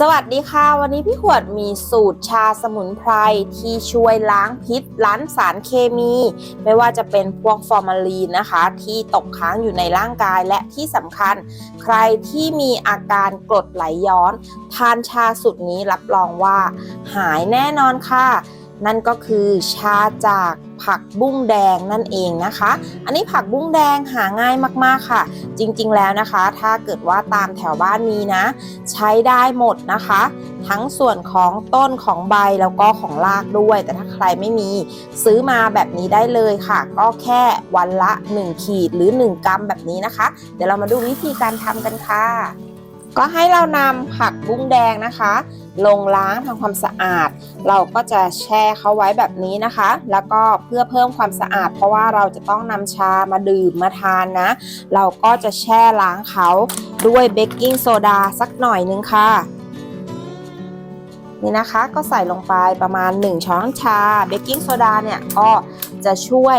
สวัสดีค่ะ วันนี้พี่ขวดมีสูตรชาสมุนไพรที่ช่วยล้างพิษล้างสารเคมี ไม่ว่าจะเป็นพวกฟอร์มาลีนนะคะ ที่ตกค้างอยู่ในร่างกายและที่สำคัญ ใครที่มีอาการกรดไหลย้อน ทานชาสูตรนี้รับรองว่า หายแน่นอนค่ะ นั่นก็คือชาจากผักบุ้งแดงนั่นเองนะคะ อันนี้ผักบุ้งแดงหาง่ายมากๆค่ะ จริงๆแล้วนะคะ ถ้าเกิดว่าตามแถวบ้านมีนะ ใช้ได้หมดนะคะ ทั้งส่วนของต้นของใบแล้วก็ของรากด้วย แต่ถ้าใครไม่มีซื้อมาแบบนี้ได้เลยค่ะ ก็แค่วันละ 1 ขีดหรือ 1กรัมแบบนี้นะคะ เดี๋ยวเรามาดูวิธีการทำกันค่ะ ก็ให้เรานำผักบุ้งแดงนะคะ ลงล้างทำความสะอาด เราก็จะแช่เขาไว้แบบนี้นะคะ แล้วก็เพื่อเพิ่มความสะอาด เพราะว่าเราจะต้องนำชามาดื่มมาทานนะ เราก็จะแช่ล้างเขาด้วยเบกกิ้งโซดาสักหน่อยนึงค่ะนี่นะคะก็ใส่ลงไปประมาณ 1 ช้อนชาเบกกิ้งโซดาเนี่ยก็จะช่วย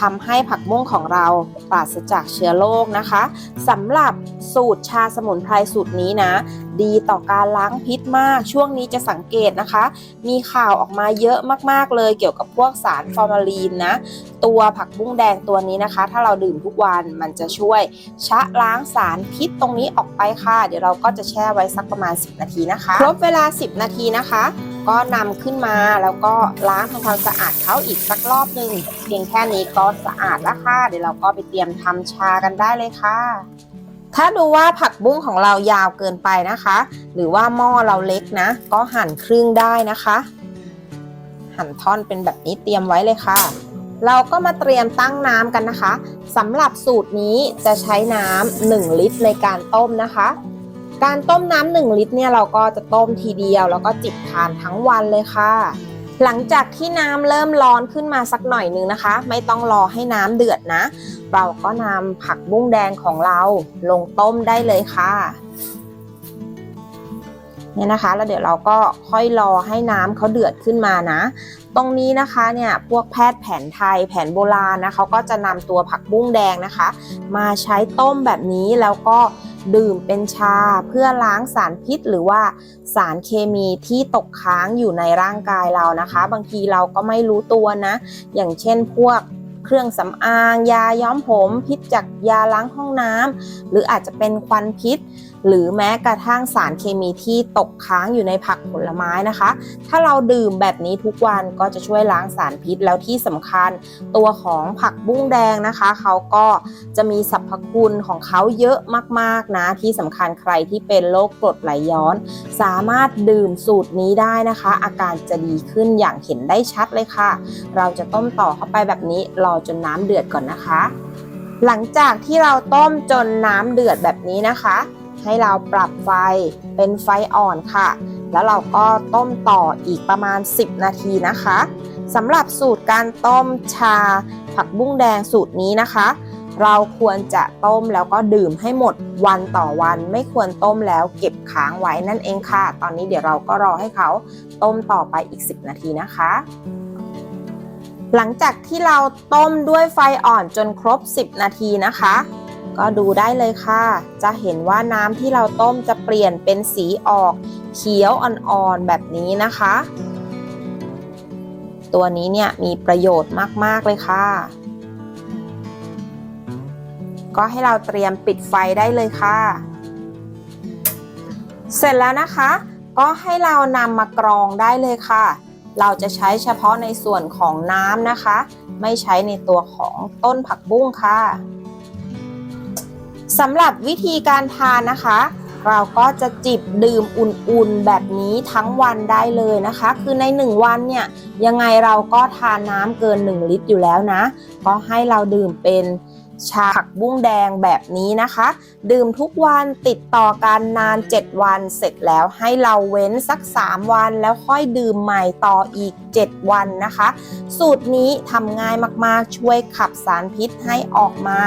ทำให้ผักบุ้งของเราปราศจากเชื้อโรคนะคะสำหรับสูตรชาสมุนไพรสูตรนี้นะ ดีต่อการล้างพิษมาก ช่วงนี้จะสังเกตนะคะ มีข่าวออกมาเยอะมากๆเลย เกี่ยวกับพวกสารฟอร์มาลีนนะ ตัวผักบุ้งแดงตัวนี้นะคะ ถ้าเราดื่มทุกวันมันจะช่วยชะล้างสารพิษตรงนี้ออกไปค่ะ เดี๋ยวเราก็จะแช่ไว้สักประมาณ 10 นาทีนะคะ ครบเวลา 10 นาทีนะคะ ก็นำขึ้นมาแล้วก็ล้างทำความสะอาดเขาอีกสักรอบหนึ่งเพียงแค่นี้ก็สะอาดแล้วค่ะ เดี๋ยวเราก็ไปเตรียมทำชากันได้เลยค่ะ ถ้าดูว่าผักบุ้งของเรายาวเกินไปนะคะ หรือว่าหม้อเราเล็กนะ ก็หั่นครึ่งได้นะคะ หั่นท่อนเป็นแบบนี้เตรียมไว้เลยค่ะ เราก็มาเตรียมตั้งน้ำกันนะคะสำหรับสูตรนี้จะใช้น้ำ1ลิตรในการต้มนะคะ การต้มน้ำ1ลิตรเนี่ยเราก็จะต้มทีเดียว แล้วก็จิบทานทั้งวันเลยค่ะ หลังจากที่น้ำเริ่มร้อนขึ้นมาสักหน่อยนึงนะคะ ไม่ต้องรอให้น้ำเดือดนะ เราก็นำผักบุ้งแดงของเราลงต้มได้เลยค่ะเนี่ยนะคะแล้วเดี๋ยวเราก็ค่อยรอให้น้ำเขาเดือดขึ้นมานะ ตรงนี้นะคะเนี่ยพวกแพทย์แผนไทยแผนโบราณนะเขาก็จะนำตัวผักบุ้งแดงนะคะ มาใช้ต้มแบบนี้แล้วก็ ดื่มเป็นชาเพื่อล้างสารพิษ หรือว่าสารเคมีที่ตกค้างอยู่ในร่างกายเรานะคะ บางทีเราก็ไม่รู้ตัวนะ อย่างเช่นพวกเครื่องสำอาง ยาย้อมผม พิษจากยาล้างห้องน้ำหรืออาจจะเป็นควันพิษ หรือแม้กระทั่งสารเคมีที่ตกค้างอยู่ในผักผลไม้นะคะ ถ้าเราดื่มแบบนี้ทุกวันก็จะช่วยล้างสารพิษแล้วที่สำคัญตัวของผักบุ้งแดงนะคะ เขาก็จะมีสรรพคุณของเขาเยอะมากๆนะ ที่สำคัญใครที่เป็นโรคกรดไหลย้อน สามารถดื่มสูตรนี้ได้นะคะ อาการจะดีขึ้นอย่างเห็นได้ชัดเลยค่ะ เราจะต้มต่อเข้าไปแบบนี้รอจนน้ำเดือดก่อนนะคะ หลังจากที่เราต้มจนน้ำเดือดแบบนี้นะคะ ให้เราปรับไฟเป็นไฟอ่อนค่ะ แล้วเราก็ต้มต่ออีกประมาณ 10 นาทีนะคะสำหรับสูตรการต้มชาผักบุ้งแดงสูตรนี้นะคะ เราควรจะต้มแล้วก็ดื่มให้หมดวันต่อวัน ไม่ควรต้มแล้วเก็บค้างไว้นั่นเองค่ะ ตอนนี้เดี๋ยวเราก็รอให้เขาต้มต่อไปอีก 10 นาทีนะคะหลังจากที่เราต้มด้วยไฟอ่อนจนครบ 10 นาทีนะคะ ก็ดูได้เลยค่ะ จะเห็นว่าน้ำที่เราต้มจะเปลี่ยนเป็นสีออกเขียวอ่อนๆแบบนี้นะคะ ตัวนี้เนี่ยมีประโยชน์มากๆเลยค่ะ ก็ให้เราเตรียมปิดไฟได้เลยค่ะ เสร็จแล้วนะคะ ก็ให้เรานำมากรองได้เลยค่ะ เราจะใช้เฉพาะในส่วนของน้ำนะคะ ไม่ใช้ในตัวของต้นผักบุ้งค่ะ สำหรับวิธีการทานนะคะ เราก็จะจิบดื่มอุ่นๆแบบนี้ทั้งวันได้เลยนะคะ คือใน 1 วันเนี่ยยังไงเราก็ทานน้ำเกิน 1 ลิตรอยู่แล้วนะ ก็ให้เราดื่มเป็น ชาผักบุ้งแดงแบบนี้นะคะ ดื่มทุกวันติดต่อกันนาน 7 วันเสร็จแล้วให้เราเว้นสัก 3 วันแล้วค่อยดื่มใหม่ต่ออีก 7 วันนะคะ สูตรนี้ทำง่ายมากๆช่วยขับสารพิษให้ออกมา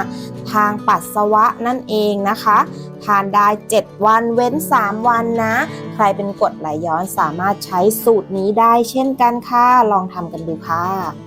ทางปัสสาวะนั่นเองนะคะทานได้ 7 วันเว้น 3 วันนะ ใครเป็นกรดไหลย้อนสามารถใช้สูตรนี้ได้เช่นกันค่ะ ลองทำกันดูค่ะ